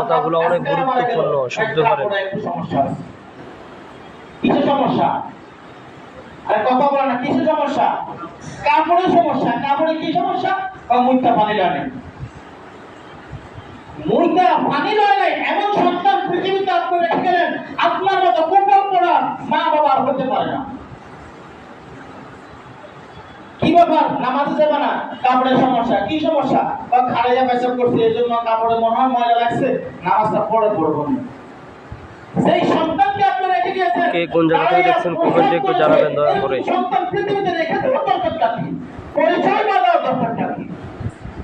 কথাগুলো অনেক গুরুত্বপূর্ণ সমস্যা আছে কিছু সমস্যা? আরে কথা বলে না, কিছু সমস্যা? সমস্যা, কাপড়ে কি সমস্যা? বা পানি লয় নাই। পানি লয় নাই, এমন সন্তান পৃথিবীতে আপনি রেখে গেলেন, আপনার মতো কুপন পড়া মা বাবা আর হতে পারে না। কি ব্যাপার? নামাজে যাবে না। কাপড়ের সমস্যা। কি সমস্যা? বা খাড়ে যা পেশাব করছে জন্য কাপড়ে মনে হয় ময়লা লাগছে। নামাজটা পড়ে পড়ব না সেই সন্তানকে রেখে গিয়েছেন। কে কোন জায়গা থেকে দেখছেন কমেন্টে একটু জানাবেন দয়া করে। সন্তান পৃথিবীতে রেখে দেওয়ার দরকারটা কি পরিচয় না দেওয়ার দরকারটা কি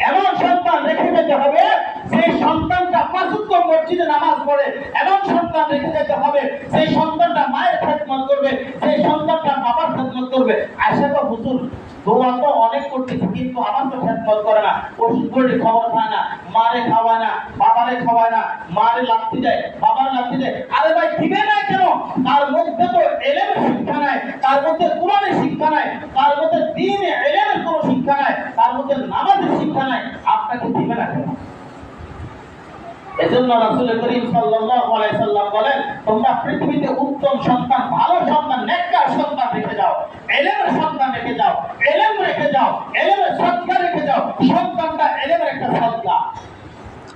এমন সন্তান রেখে যেতে হবে সেই সন্তানটা পাঁচুক্য মসজিদে নামাজ পড়ে। এমন সন্তান রেখে যেতে হবে সেই সন্তানটা মায়ের খেদমত করবে সেই খেদমত করবে। আশা তো হুজুর তো অনেক কিন্তু আমার তো করে না। ওষুধ খবর না, মারে খাওয়ায় না, বাবারে খাওয়ায় না, মারে লাগতে বাবার লাগতে আরে ভাই, দিবে না কেন? তার মধ্যে তো এলেমের শিক্ষা নাই, তার মধ্যে কোরআনের শিক্ষা নাই, তার মধ্যে দিনে এলেমের কোনো শিক্ষা নাই, তার মধ্যে নামাজের শিক্ষা নাই। আপনাকে দিবে না কেন? এজন্য রাসূল করিম সাল্লাম বলেন, তোমরা পৃথিবীতে উত্তম সন্তান, ভালো সন্তান নেককার সন্তান রেখে যাও এলেমের সন্তান রেখে যাও এলেম রেখে যাও এলেমের সদকা রেখে যাও সন্তানটা এলেমের একটা সদকা ঠিক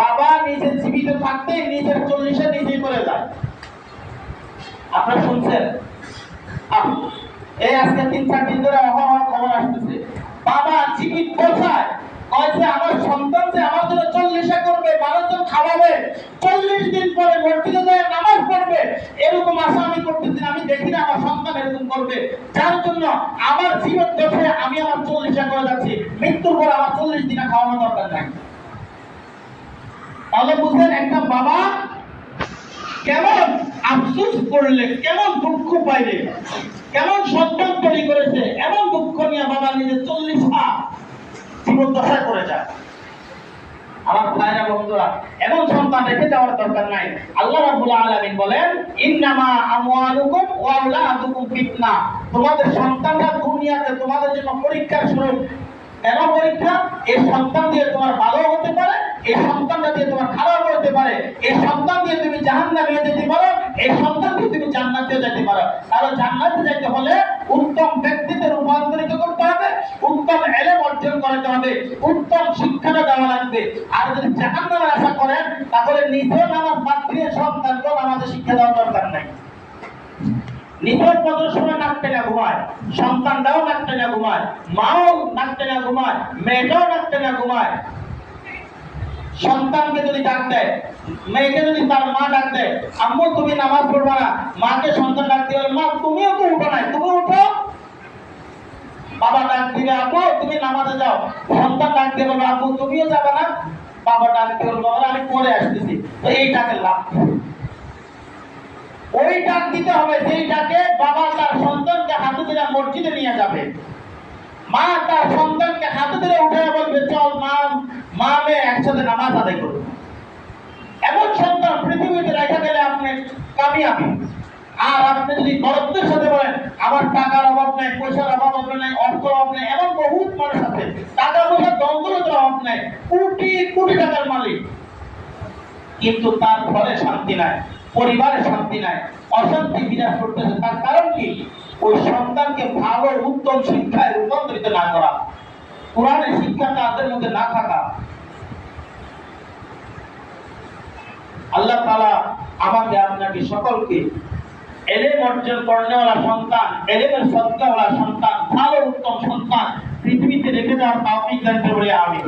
বাবা নিজে জীবিত থাকতে নিজের চল্লিশে নিজেই করে যায়। আপনারা শুনছেন? এই আজকে তিন, চার দিন ধরে খবর আসতেছে। বাবা জীবিত কোথায়? আমার সন্তান যে আমার জন্য চল্লিশে করবে খাওয়াবে, চল্লিশ দিন পরে মসজিদে যায়, নামাজ পড়বে, এরকম আশা আমি করতেছি আমি দেখি না আমার সন্তান এরকম করবে। যার জন্য আমার জীবন দোষে আমি আমার চল্লিশে করে যাচ্ছি। মৃত্যুর পর আমার চল্লিশ দিনে খাওয়ানোর দরকার নাই। তাহলে বুঝলেন একটা বাবা কেমন আফসোস করলে, কেমন দুঃখ পাইলে, কেমন সন্তান তৈরি করেছে, এমন দুঃখ নিয়ে বাবা নিজে চল্লিশ হাত জীবন দশা করে যায়। আমার ভাইরা, বন্ধুরা, এমন সন্তান রেখে যাওয়ার দরকার নাই। আল্লাহ রাব্বুল আলামিন বলেন, ইন্নামা আমওয়ালুকুম ওয়া আওলাদুকুম ফিতনা। তোমাদের সন্তানরা দুনিয়াতে তোমাদের জন্য পরীক্ষার স্বরূপ কেন পরীক্ষা? এই সন্তান দিয়ে তোমার ভালো হতে পারে, এই সন্তানটা যেতে কারণ জান্নাতে যেতে হলে উত্তম রূপান্তরিত করতে হবে, উত্তম অর্জন করতে হবে, উত্তম শিক্ষাটা দেওয়া লাগবে। আর যদি জাহান্নামের আশা করেন, তাহলে নামাজ নামাজে শিক্ষা দেওয়ার দরকার নাই। নিজের প্রদর্শনে নাক টেনে ঘুমায় সন্তানটাও নাক টেনে ঘুমায়, মাও নাক টেনে ঘুমায়, মেয়েটাও নাক টেনে ঘুমায়। সন্তানকে যদি ডাক দেয় মেয়েকে যদি তার মা ডাক দেয় আম্মু তুমি নামাজ পড়বা না মাকে সন্তান ডাক দিয়ে বলে, মা তুমিও তো উঠো নাই তুমি উঠো। বাবা ডাক দিবে আপু তুমি নামাজে যাও। সন্তান ডাক বলবে আপু তুমিও যাবে না? বাবা ডাক বলবে "বাবা, আমি পরে আসতেছি। তো লাভ? ওই ডাক দিতে হবে যেই ডাকে বাবা তার সন্তানকে হাতে মসজিদে নিয়ে যাবে। মা তার সন্তানকে হাতে ধরে উঠে বলবে, চল মা মা মেয়ে একসাথে নামাজ আদায় করব এমন সন্তান পৃথিবীতে রেখে গেলে আপনি কামিয়াবি। আর আপনি যদি সাথে বলেন, আমার টাকার অভাব নেই, পয়সার অভাব হবে নাই, অর্থ অভাব নেই, এমন বহুত মানুষ আছে। টাকা অভাব নেই, কোটি কোটি টাকার মালিক। কিন্তু তার ঘরে শান্তি নাই, পরিবারে শান্তি নাই, অশান্তি বিরাজ করতেছে। তার কারণ কি? ওই সন্তানকে ভালো উত্তম শিক্ষায় রূপান্তরিত না করা। কোরআনের শিক্ষা তাদের মধ্যে না থাকা। আল্লাহ তাআলা আমাকে, আপনাকে সকলকে এলেম অর্জন করেনেওয়ালা সন্তান, এলেমের সৎকাওয়ালা সন্তান, ভালো উত্তম সন্তান পৃথিবীতে রেখে দেওয়ার বলে আমি।